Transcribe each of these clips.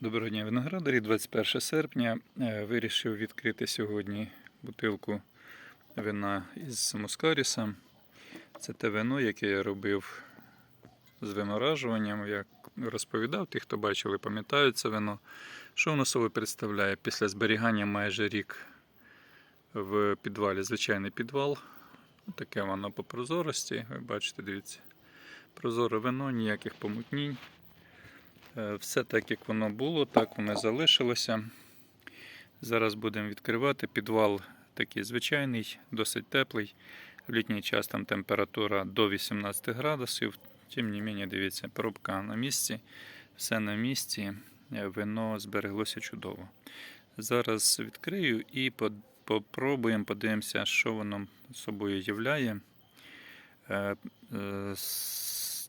Доброго дня, виноградарі. 21 серпня. Е, Вирішив відкрити сьогодні бутилку вина із Мускаріса. Це те вино, яке я робив з виморажуванням. Як розповідав, ті, хто бачили, пам'ятають це вино. Що воно собою представляє? Після зберігання майже рік в підвалі, звичайний підвал. Таке воно по прозорості. Ви бачите, дивіться. Прозоре вино, ніяких помутнінь. Е, Все так, як воно було, так воно залишилося. Зараз будемо відкривати. Підвал такий звичайний, досить теплий. В літній час там температура до 18 градусів. Тим не менше, дивіться, пробка на місці, все на місці, Е, вино збереглося чудово. Зараз відкрию і по- попробуємо, подивимося, що воно собою являє. Е,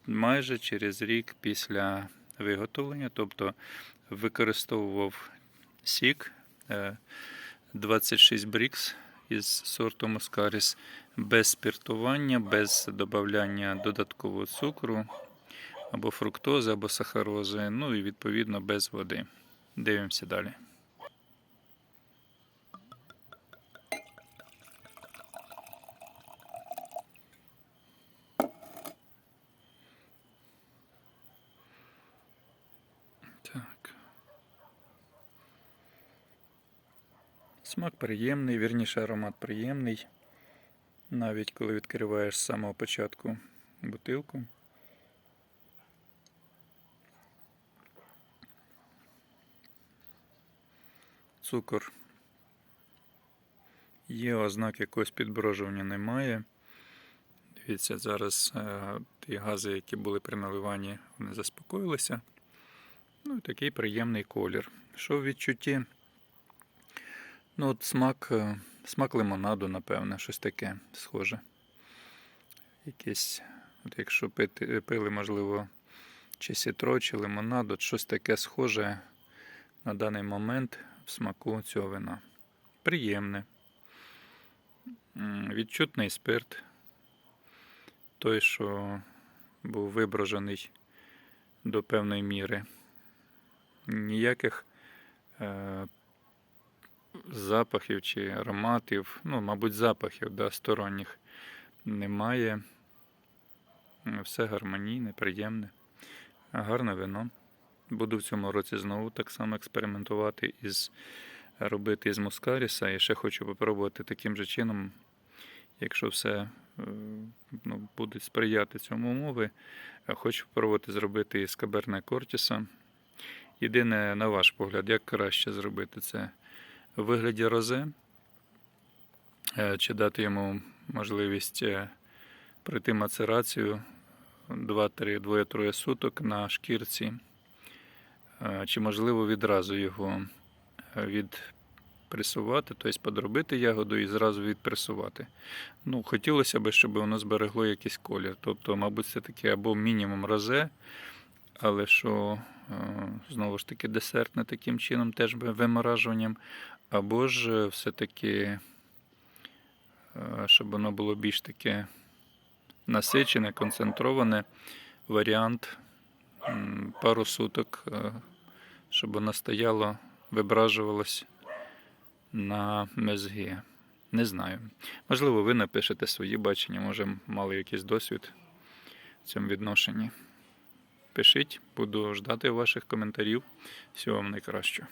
Майже через рік після виготовлення, тобто використовував сік е, 26 брікс із сорту Москаріс без спіртування, без додавання додаткового цукру або фруктози, або сахарози, ну і відповідно без води. Дивимося далі. Так. Смак приємний, вірніше аромат приємний. Навіть коли відкриваєш з самого початку бутилку. Цукор. Є ознак якогось підброжування немає. Дивіться, зараз е, ті гази, які були при наливанні, вони заспокоїлися. Ну і такий приємний колір. Що в відчутті? Ну, от смак, е, смак лимонаду, напевне, щось таке схоже. Якесь, от якщо пити, пили, можливо, чи сітро, чи лимонад, от щось таке схоже на даний момент в смаку цього вина. Приємне. Відчутний спирт. Той, що був виброжений до певної міри. Ніяких е, запахів чи ароматів, ну, мабуть, запахів да, сторонніх немає. Все гармонійне, приємне, гарне вино. Буду в цьому році знову так само експериментувати із робити із Мускаріса. І ще хочу попробувати таким же чином, якщо все е, ну, буде сприяти цьому умови, е, хочу попробувати зробити із Каберне Кортіса. Єдине, на ваш погляд, як краще зробити це вигляді розе, чи дати йому можливість е, пройти мацерацію 2-3, 2-3 суток на шкірці, Е, чи можливо відразу його е, відпресувати, тобто подробити ягоду і зразу відпресувати. Ну, хотілося б, щоб воно зберегло якийсь колір. Тобто, мабуть, це таке або мінімум розе, але що знову ж таки десертне таким чином, теж виморажуванням, або ж е, все-таки, е, щоб воно було більш таке насичене, концентроване варіант пару суток, е, щоб воно стояло, вибражувалось на мезгі. Не знаю. Можливо, ви напишете свої бачення, може, мали якийсь досвід в цьому відношенні. Пишіть, буду ждати ваших коментарів. Всього вам найкращого.